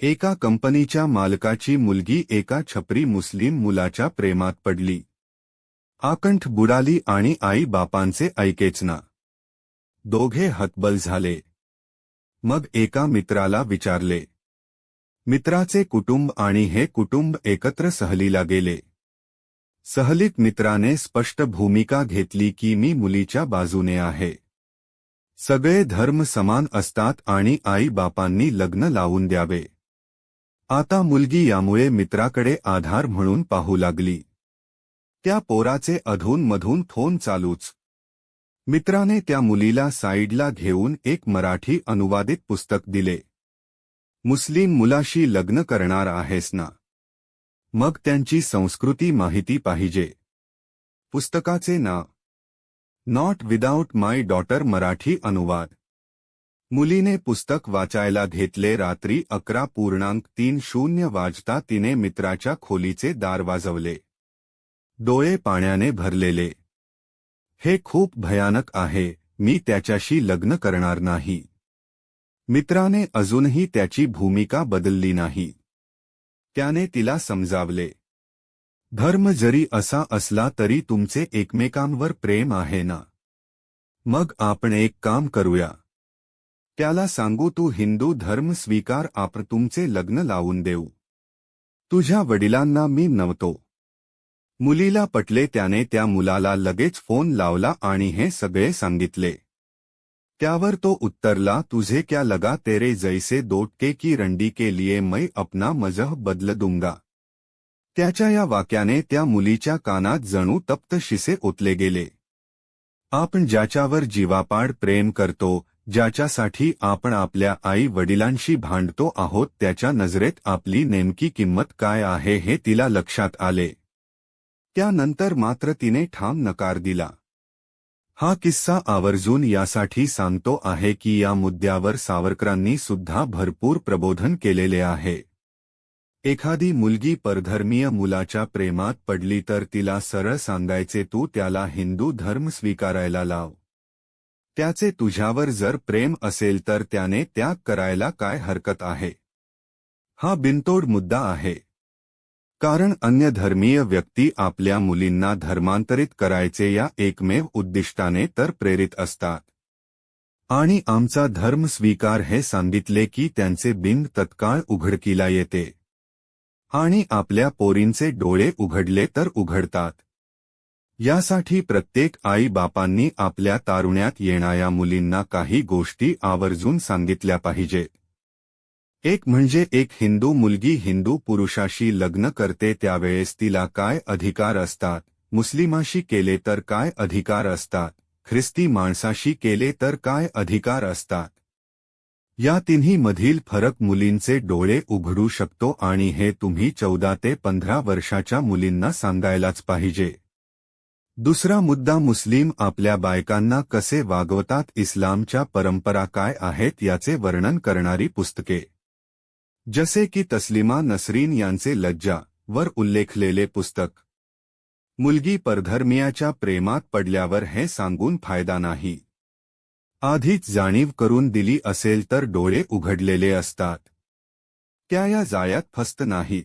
एका कंपनीच्या मालकाची मुलगी एका छपरी मुस्लिम मुलाच्या प्रेमात पडली. आकंठ बुडाली आणि आई बापांचे ऐकेच ना दोघे हतबल झाले. मग एका मित्राला विचारले. मित्राचे कुटुंब आणि हे कुटुंब एकत्र सहलीला गेले. सहलीत मित्राने स्पष्ट भूमिका घेतली की मी मुलीच्या बाजूने आहे. सगळे धर्म समान असतात आणि आई बापांनी लग्न लावून द्यावे. आता मुलगी यामुळे मित्राकडे आधार म्हणून पाहू लागली. त्या पोराचे अधूनमधून फोन चालूच. मित्राने त्या मुलीला साईडला घेऊन एक मराठी अनुवादित पुस्तक दिले. मुस्लिम मुलाशी लग्न करणार आहेस ना? मग त्यांची संस्कृती माहिती पाहिजे. पुस्तकाचे नाव not without my daughter Marathi अनुवाद. मुलीने पुस्तक वाचायला घेतले रात्री अकरा पूर्णांक तीन शून्य वाजता तिने मित्राच्या खोलीचे दार वाजवले. डोळे पाण्याने भरलेले. हे खूप भयानक आहे, मी त्याच्याशी लग्न करणार नाही. मित्राने अजूनही त्याची भूमिका बदलली नाही. त्याने तिला समजावले. धर्म जरी असा असला तरी तुमचे एकमेकांवर प्रेम आहे ना? मग आपण एक काम करूया. त्याला सांगू तू हिंदू धर्म स्वीकार आपण तुमचे लग्न लावून देऊ. तुझ्या वडिलांना मी नव्हतो मुलीला पटले त्याने त्या मुलाला लगेच फोन लावला आणि हे सगळे सांगितले. त्यावर तो उत्तरला तुझे क्या लगा तेरे जैसे दोटके की रंडी के लिए मैं अपना मजह बदल दूंगा. त्याच्या या वाक्याने त्या मुलीच्या कानात जणू तप्त शिसे ओतले गेले. आपण ज्याच्यावर जीवापाड प्रेम करतो ज्याच्यासाठी आपण आपल्या आई वडिलांशी भांडतो आहोत त्याच्या नजरेत आपली नेमकी किंमत काय आहे हे तिला लक्षात आले. त्यानंतर मात्र तिने ठाम नकार दिला. हा किस्सा आवर्जून यासाठी सांगतो आहे की या मुद्द्यावर सावरकरांनी सुद्धा भरपूर प्रबोधन केलेले आहे. एखादी मुलगी परधर्मीय मुलाच्या प्रेमात पडली तर तिला सरळ सांगायचे तू त्याला हिंदू धर्म स्वीकारायला लाव. त्याचे तुझ्यावर जर प्रेम असेल तर त्याने त्याग करायला काय हरकत आहे? हा बिनतोड मुद्दा आहे. कारण अन्य धर्मीय व्यक्ती आपल्या मुलींना धर्मांतरित करायचे या एकमेव उद्दिष्टाने तर प्रेरित असतात. आणि आमचा धर्म स्वीकार हे सांगितले की त्यांचे बिंग तत्काळ उघडकीला येते. आणि आपल्या पोरींचे डोळे उघडले तर उघडतात. यासाठी प्रत्येक आई बापांनी आपल्या तारुण्यात येणाऱ्या मुलींना काही गोष्टी आवर्जून सांगितल्या पाहिजे. एक म्हणजे एक हिंदू मुलगी हिंदू पुरुषाशी लग्न करते त्यावेळेस तिला काय अधिकार असतात? मुस्लिमाशी केले तर काय अधिकार असतात? ख्रिस्ती माणसाशी केले तर काय अधिकार असतात? या तिन्ही मधील फरक मुलींचे डोळे उघडू शकतो आणि हे तुम्ही चौदा ते पंधरा वर्षाच्या मुलींना सांगायलाच पाहिजे. दुसरा मुद्दा मुस्लिम आपल्या बायकांना कसे वागवतात इस्लामच्या परंपरा काय आहेत याचे वर्णन करणारी पुस्तके. जसे की तस्लिमा नसरीन यांचे लज्जा वर उल्लेखलेले पुस्तक. मुलगी परधर्मियाच्या प्रेमात पडल्यावर हे सांगून फायदा नाही. आधीच जाणीव करून दिली असेल तर डोळे उघडलेले असतात. त्या या जायात फस्त नाहीत